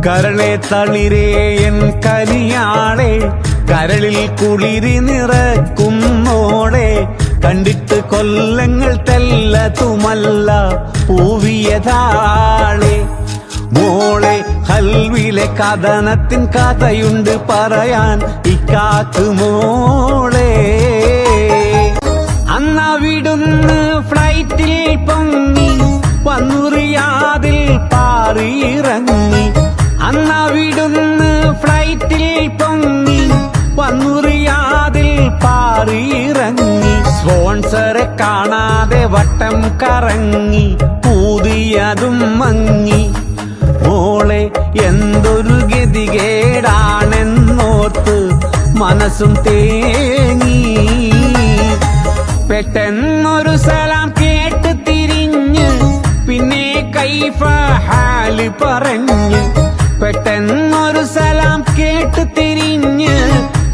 കരളെ തളിരേ എൻ കനിയാളെ കരളിൽ കുളിരി നിറക്കുന്നോടെ കണ്ടിട്ട് കൊല്ലങ്ങൾ തെല്ല തുമല്ല പൂവിയതാളെ. മോളെ ഹൽവിലെ കഥനത്തിൻ കഥയുണ്ട് പറയാൻ ഇക്കാക്ക് മോളെ സ്പോൺസറെ കാണാതെ വട്ടം കറങ്ങി പൂതിയതും മങ്ങി. മോളെ എന്തൊരു ഗതികേടാണെന്നോർത്ത് മനസ്സും തേങ്ങി. പെട്ടെന്നൊരു സലാം കേട്ട് തിരിഞ്ഞ് പിന്നെ കൈഫ ഹാൽ പറഞ്ഞ്. പെട്ടെന്നൊരു സലാം കേട്ട് തിരിഞ്ഞ്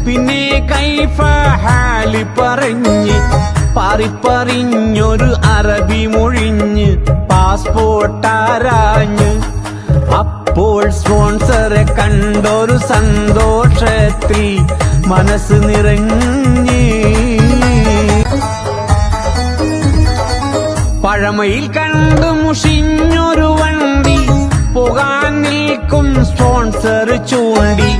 പിന്നെ കൈഫ ഹാൽ പറഞ്ഞ്. പാറിപ്പറിഞ്ഞൊരു അറബി മൊഴിഞ്ഞ് പാസ്പോർട്ടാരാഞ്ഞ് അപ്പോൾ സ്പോൺസറെ കണ്ടൊരു സന്തോഷത്തിൽ മനസ്സ് നിറഞ്ഞ്. പഴമയിൽ കണ്ടു മുഷിഞ്ഞൊരു വണ്ടി പോകാൻ നിൽക്കും സ്പോൺസർ ചൂണ്ടി.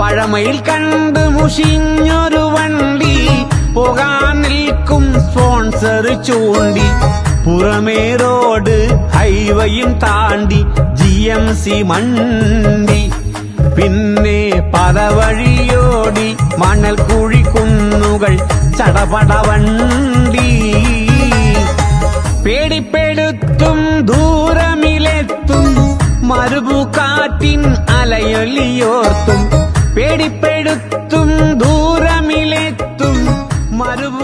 പഴമയിൽ കണ്ട് മുഷിഞ്ഞൊരു വണ്ടി പോകാൻ നിൽക്കും സ്പോൺസർ ചൂണ്ടി പുറമേ റോഡ് ഹൈവേയും താണ്ടി ജി എം സി മണ്ടി. പിന്നെ പദവഴിയോടി മണൽ കുഴി കുന്നുകൾ ചടപട വണ്ടി. പേടിപ്പെടുത്തും ദൂരമിലെത്തും മരുഭുകാറ്റിൻ അലയൊലിയോർത്തും. പേടിപ്പെടുത്തും ദൂരമിലെത്തും അലയൊലിയോർത്തും